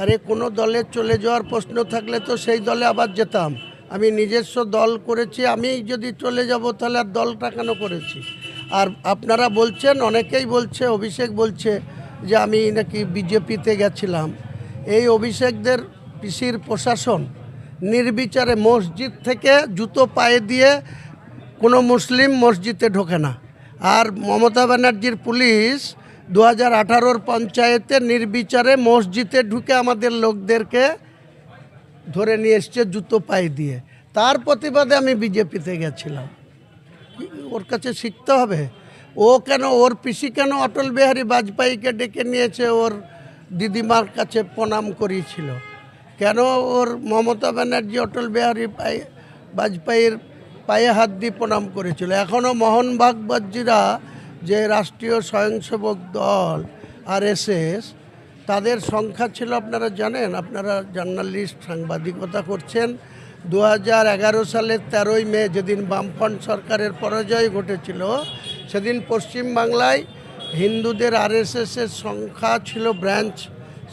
আরে কোনো দলে চলে যাওয়ার প্রশ্ন থাকলে তো সেই দলে আবার যেতাম। আমি নিজস্ব দল করেছি, আমি যদি চলে যাব তাহলে আর দলটা কেন করেছি? আর আপনারা বলছেন, অনেকেই বলছে, অভিষেক বলছে যে আমি নাকি বিজেপিতে গেছিলাম। এই অভিষেকদের পিসির প্রশাসন নির্বিচারে মসজিদ থেকে জুতো পায়ে দিয়ে কোনো মুসলিম মসজিদে ঢোকে না। আর মমতা ব্যানার্জির পুলিশ দু হাজার আঠারোর পঞ্চায়েতে নির্বিচারে মসজিদে ঢুকে আমাদের লোকদেরকে ধরে নিয়ে এসছে জুতো পায়ে দিয়ে। তার প্রতিবাদে আমি বিজেপিতে গেছিলাম। ওর কাছে শিখতে হবে? ও কেন, ওর পিসি কেন অটল বিহারী বাজপেয়ীকে ডেকে নিয়েছে? ওর দিদিমার কাছে প্রণাম করিয়েছিল। কেন ওর মমতা ব্যানার্জি অটল বিহারী বাজপেয়ীর পায়ে হাত দিয়ে প্রণাম করেছিল? এখনও মোহনবাগবাজিরা যে রাষ্ট্রীয় স্বয়ংসেবক দল আর তাদের সংখ্যা ছিল, আপনারা জানেন, আপনারা জার্নালিস্ট, সাংবাদিকতা করছেন। দু হাজার এগারো সালের তেরোই মে যেদিন বামফ্রন্ট সরকারের পরাজয় ঘটেছিল, সেদিন পশ্চিমবাংলায় হিন্দুদের আরএসএসের সংখ্যা ছিল, ব্রাঞ্চ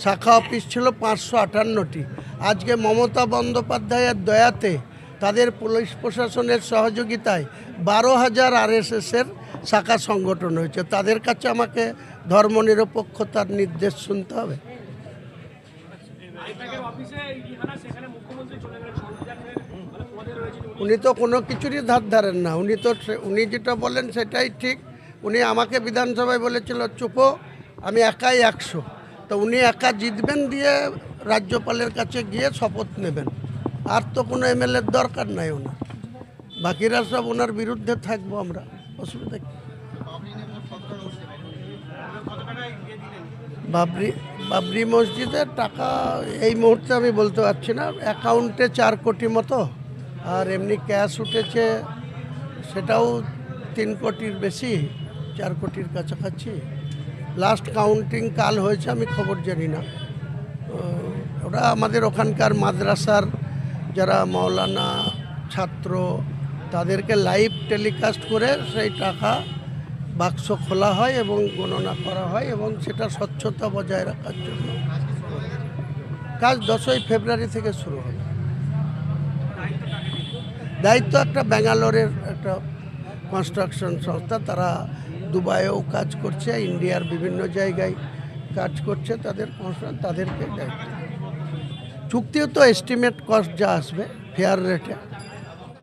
শাখা অফিস ছিল পাঁচশো আটান্নটি। আজকে মমতা বন্দ্যোপাধ্যায়ের দয়াতে তাদের পুলিশ প্রশাসনের সহযোগিতায় বারো হাজার আরএসএসের শাখা সংগঠন হয়েছে, তাদের কাছে আমাকে ধর্মনিরপেক্ষতার নির্দেশ শুনতে হবে। উনি তো কোনো কিছুরই ধার ধারেন না, উনি তো উনি যেটা বলেন সেটাই ঠিক। উনি আমাকে বিধানসভায় বলেছিল, চুপো আমি একাই একশো। তো উনি একা জিতবেন দিয়ে রাজ্যপালের কাছে গিয়ে শপথ নেবেন। আর তো কোনো এমএলএর দরকার নাই ওনার। বাকিরা সব ওনার বিরুদ্ধে থাকব আমরা। অসুবিধা কি? বাবরি বাবরি মসজিদের টাকা এই মুহূর্তে আমি বলতে পারছি না। অ্যাকাউন্টে চার কোটি মতো আর এমনি ক্যাশ উঠেছে সেটাও তিন কোটির বেশি চার কোটির কাছাকাছি। লাস্ট কাউন্টিং কাল হয়েছে আমি খবর জানি না। ওরা আমাদের ওখানকার মাদ্রাসার যারা মৌলানা ছাত্র তাদেরকে লাইভ টেলিকাস্ট করে সেই টাকা বাক্স খোলা হয় এবং গণনা করা হয় এবং সেটা স্বচ্ছতা বজায় রাখার জন্য। কাজ দশই ফেব্রুয়ারি থেকে শুরু হবে। দায়িত্ব একটা ব্যাঙ্গালোরের একটা কনস্ট্রাকশন সংস্থা, তারা দুবাইয়েও কাজ করছে, ইন্ডিয়ার বিভিন্ন জায়গায় কাজ করছে তাদের তাদেরকে দায়িত্ব। চুক্তিও তো এস্টিমেট কস্ট যা আসবে ফেয়ার রেটে